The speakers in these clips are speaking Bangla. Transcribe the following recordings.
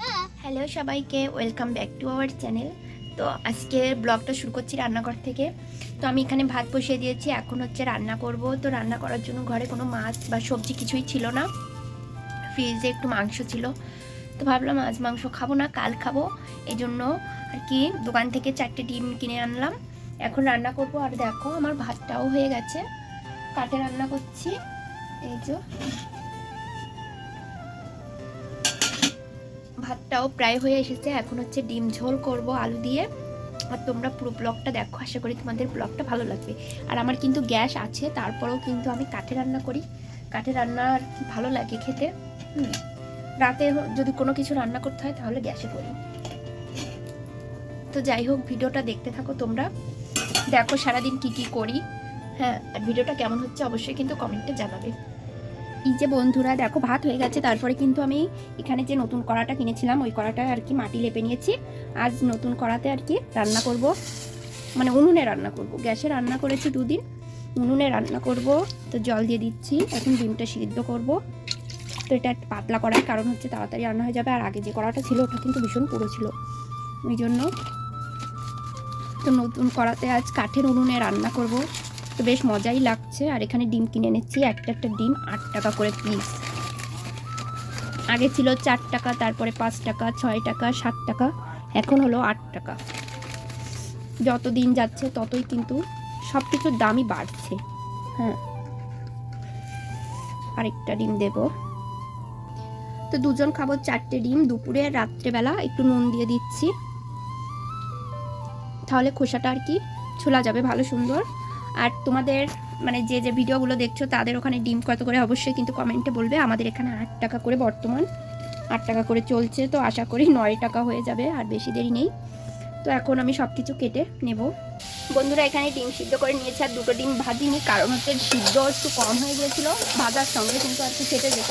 হ্যাঁ হ্যালো সবাইকে welcome back to our channel তো আজকে ব্লগটা শুরু করছি রান্নাঘর থেকে। তো আমি এখানে ভাত বসিয়ে দিয়েছি, এখন হচ্ছে রান্না করব। তো রান্না করার জন্য ঘরে কোনো মাছ বা সবজি কিছুই ছিল না। ফ্রিজে একটু মাংস ছিল। তো ভাবলাম আজ মাংস খাব না, কাল খাব। এই জন্য আর কি, দোকান থেকে চারটে ডিম কিনে আনলাম। এখন রান্না করব, আর দেখো আমার ভাতটাও হয়ে গেছে। কাটে রান্না করছি। এই যে। ভাতটাও প্রায় হয়ে এসেছে। এখন হচ্ছে ডিম ঝোল করব আলু দিয়ে। আর তোমরা পুরো ব্লগটা দেখো, আশা করি তোমাদের ব্লগটা ভালো লাগবে। আর আমার কিন্তু গ্যাস আছে, তারপরেও কিন্তু আমি কাঠে রান্না করি। কাঠে রান্না আর কি ভালো লাগে খেতে। রাতে যদি কোনো কিছু রান্না করতে হয় তাহলে গ্যাসে করি। তো যাই হোক, ভিডিওটা দেখতে থাকো তোমরা। দেখো সারাদিন কি কি করি। হ্যাঁ আর ভিডিওটা কেমন হচ্ছে অবশ্যই কিন্তু কমেন্টে জানাবে। এই যে বন্ধুরা, দেখো ভাত হয়ে গেছে। তারপরে কিন্তু আমি এখানে যে নতুন কড়াটা কিনেছিলাম, ওই কড়াটা আর কি মাটি লেপে নিয়েছি। আজ নতুন কড়াতে আর কি রান্না করব। মানে উনুনে রান্না করব। গ্যাসে রান্না করেছি দুদিন। উনুনে রান্না করব। তো জল দিয়ে দিচ্ছি। এখন ডিমটা সিদ্ধ করব। তো এটা পাতলা করার কারণ হচ্ছে তাড়াতাড়ি রান্না হয়ে যাবে। আর আগে যে কড়াটা ছিল, ওটা কিন্তু ভীষণ পুরো ছিল। ওই জন্য তো নতুন কড়াতে আজ কাঠের উনুনে রান্না করব। তো বেশ মজাই লাগছে। আর এখানে ডিম কিনে এনেছি, একটা একটা ডিম, আট টাকা করে পিস আগে ছিল চার টাকা, তারপরে পাঁচ টাকা, ছয় টাকা, সাত টাকা, এখন হলো আট টাকা। যত দিন যাচ্ছে, ততই কিন্তু সব কিছুর দামই বাড়ছে। হ্যাঁ। আরেকটা ডিম দেব। তো দুজন খাব চারটে ডিম, দুপুরে রাত্রেবেলা। একটু নুন দিয়ে দিচ্ছি। তাহলে খোসাটা আর কি ছোলা যাবে ভালো সুন্দর। আর তোমাদের মানে যে যে ভিডিওগুলো দেখছ, তাদের ওখানে ডিম কত করে? অবশ্যই কিন্তু কমেন্টে বলবে। আমাদের এখানে আট টাকা করে বর্তমান। আট টাকা করে চলছে, তো আশা করি নয় টাকা হয়ে যাবে, আর বেশি দেরি নেই। তো এখন আমি সব কিছু কেটে নেব। বন্ধুরা, এখানে ডিম সিদ্ধ করে নিয়েছি, আর দুটো ডিম ভাজিনি, কারণ হচ্ছে সিদ্ধ একটু কম হয়ে গিয়েছিল। ভাজার সঙ্গে কিন্তু আর কি ফেটে যেত।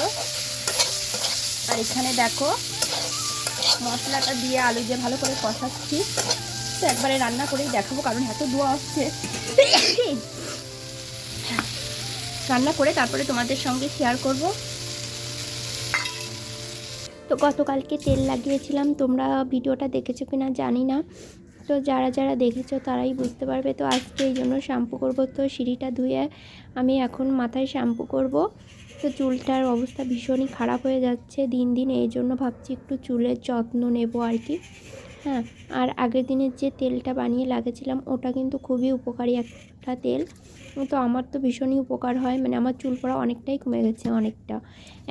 আর এখানে দেখো, মশলাটা দিয়ে আলু দিয়ে ভালো করে কষাচ্ছি। তো একবারে রান্না করেই দেখাবো, কারণ এত ধোয়া আসছে। রান্না করে তারপরে তোমাদের সঙ্গে শেয়ার করব। তো গতকালকে তেল লাগিয়েছিলাম, তোমরা ভিডিওটা দেখেছ কি না জানি না। তো যারা যারা দেখেছ তারাই বুঝতে পারবে, তো আজকে এই জন্য শ্যাম্পু করব। তো সিঁড়িটা ধুয়ে আমি এখন মাথায় শ্যাম্পু করব। তো চুলটার অবস্থা ভীষণই খারাপ হয়ে যাচ্ছে দিন দিন, এই জন্য ভাবছি একটু চুলের যত্ন নেব আর কি। হ্যাঁ আর আগের দিনের যে তেলটা বানিয়ে লাগিয়েছিলাম, ওটা কিন্তু খুবই উপকারী একটা তেল। তো আমার তো ভীষণই উপকার হয় মানে আমার চুল পড়া অনেকটাই কমে গেছে অনেকটা।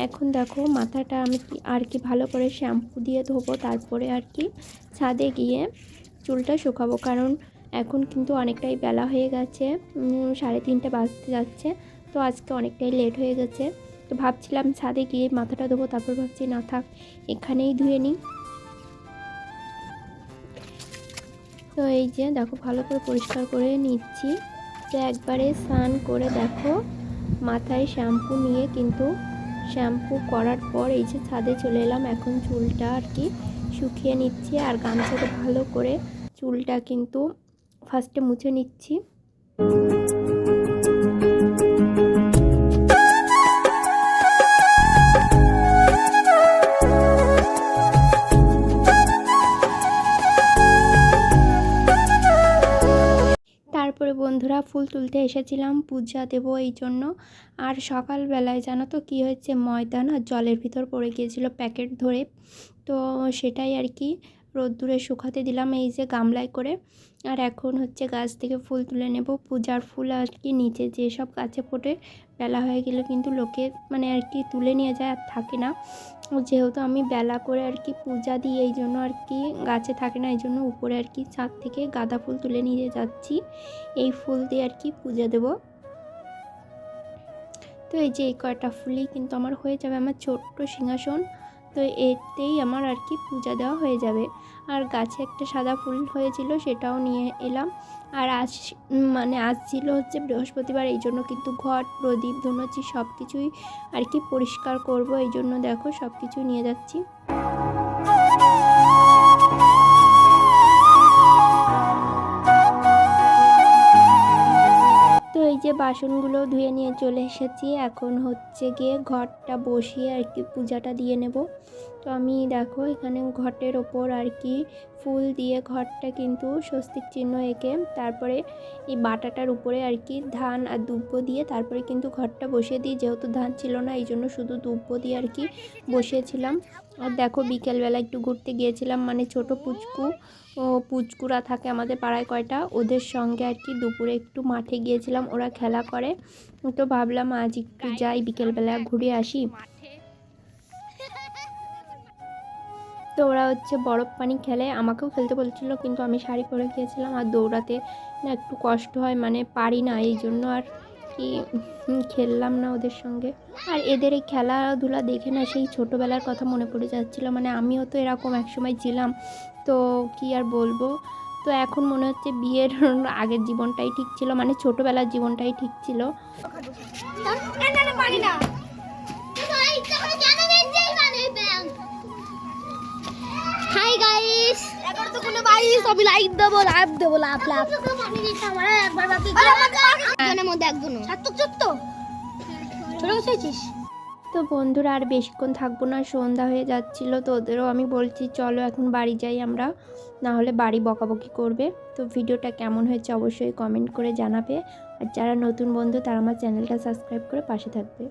এখন দেখো মাথাটা আমি আর কি ভালো করে শ্যাম্পু দিয়ে ধোবো, তারপরে আর কি ছাদে গিয়ে চুলটা শুকাবো। কারণ এখন কিন্তু অনেকটাই বেলা হয়ে গেছে সাড়ে তিনটে বাজতে যাচ্ছে, তো আজকে অনেকটাই লেট হয়ে গেছে। তো ভাবছিলাম ছাদে গিয়ে মাথাটা ধোবো, তারপর ভাবছি, না থাক, এখানেই ধুয়ে নিই। তো এই যে দেখো ভালো করে পরিষ্কার করে নিচ্ছি। তো একবারে স্নান করে দেখো, মাথায় শ্যাম্পু নিয়ে কিন্তু শ্যাম্পু করার পর এই যে ছাদে চলে এলাম, এখন চুলটা আর কি শুকিয়ে নিচ্ছি আর গামছাতে ভালো করে চুলটা কিন্তু ফার্স্টে মুছে নিচ্ছি। বন্ধুরা, ফুল তুলতে এসেছিলাম পূজা দেব এই জন্য। আর সকালবেলায় জানো তো কী হয়েছে? ময়দা না জলের ভিতর পড়ে গিয়েছিল প্যাকেট ধরে। তো সেটাই আর কি, রোদ্দুরে শুকাতে দিলাম এই যে গামলায় করে। আর এখন হচ্ছে গাছ থেকে ফুল তুলে নেব। পূজার ফুল আর কি নিচে যেসব গাছে ফোটে বেলা হয়ে গেলে কিন্তু লোকে মানে আর কি তুলে নিয়ে যায় আর থাকে না। যেহেতু আমি বেলা করে আর কি পূজা দিই এই জন্য আর কি গাছে থাকে না, এই জন্য উপরে আর কি ছাদ থেকে গাঁদা ফুল তুলে নিয়ে যাচ্ছি। এই ফুল দিয়ে আর কি পূজা দেব। তো এই যে এই কয়টা ফুলই কিন্তু আমার হয়ে যাবে, আমার ছোট্ট সিংহাসন। তো এতেই আমার আর কি পূজা দেওয়া হয়ে যাবে। আর গাছে একটা সাদা ফুল হয়েছিল সেটাও নিয়ে এলাম। আর আজ মানে আজ ছিল হচ্ছে বৃহস্পতিবার, এই জন্য কিন্তু ঘট, প্রদীপ, ধুনুচি সব কিছুই আর কি পরিষ্কার করব। এই জন্য দেখো সব কিছু নিয়ে যাচ্ছি। বাসনগুলো ধুয়ে নিয়ে চলে এসেছি। এখন হচ্ছে গিয়ে ঘরটা বসিয়ে আর কি পূজাটা দিয়ে নেব। তো আমি দেখো এখানে ঘটের ওপর আর কি ফুল দিয়ে ঘরটা কিন্তু স্বস্তিক চিহ্ন এঁকে তারপরে এই বাটাটার উপরে আর কি ধান আর দুব্ব দিয়ে তারপরে কিন্তু ঘরটা বসিয়ে দিই, যেহেতু ধান ছিল না, এই জন্য শুধু দুব্ব দিয়ে আর কি বসিয়েছিলাম। আর দেখো বিকেলবেলা একটু ঘুরতে গিয়েছিলাম মানে ছোট পুচকু, ও পুচকুরা থাকে আমাদের পাড়ায় কয়টা, ওদের সঙ্গে আর কি দুপুরে একটু মাঠে গিয়েছিলাম, ওরা খেলা করে। তো ভাবলাম আজ একটু যাই, বিকেলবেলা ঘুরে আসি। তো ওরা হচ্ছে বরফ পানি খেলে। আমাকেও খেলতে বলছিল, কিন্তু আমি শাড়ি পরে গিয়েছিলাম আর দৌড়াতে না একটু কষ্ট হয় মানে পারি না এই জন্য আর কি খেললাম না ওদের সঙ্গে। আর এদের এই খেলাধুলা দেখে না সেই ছোটোবেলার কথা মনে পড়ে যাচ্ছিল মানে আমিও তো এরকম একসময় ছিলাম, তো কি আর বলব? তো এখন মনে হচ্ছে বিয়ের আগের জীবনটাই ঠিক ছিল মানে ছোটোবেলার জীবনটাই ঠিক ছিল। হাই গাইস এখন তো কোনো বাইস আমি লাইভ দেবো লাইভ দেবো লাভ লাভ একবার বাকি একজনের মধ্যে একজন ছোট বসেছিস তো বন্ধুরা আর বেশিক্ষণ থাকব না সন্ধ্যা হয়ে যাচ্ছিল তো ওদেরও আমি বলছি চলো এখন বাড়ি যাই আমরা। না হলে বাড়ি বকাবকি করবে। তো ভিডিওটা কেমন হয়েছে অবশ্যই কমেন্ট করে জানাবে। আর যারা নতুন বন্ধু তারা আমার চ্যানেলটা সাবস্ক্রাইব করে পাশে থাকবে।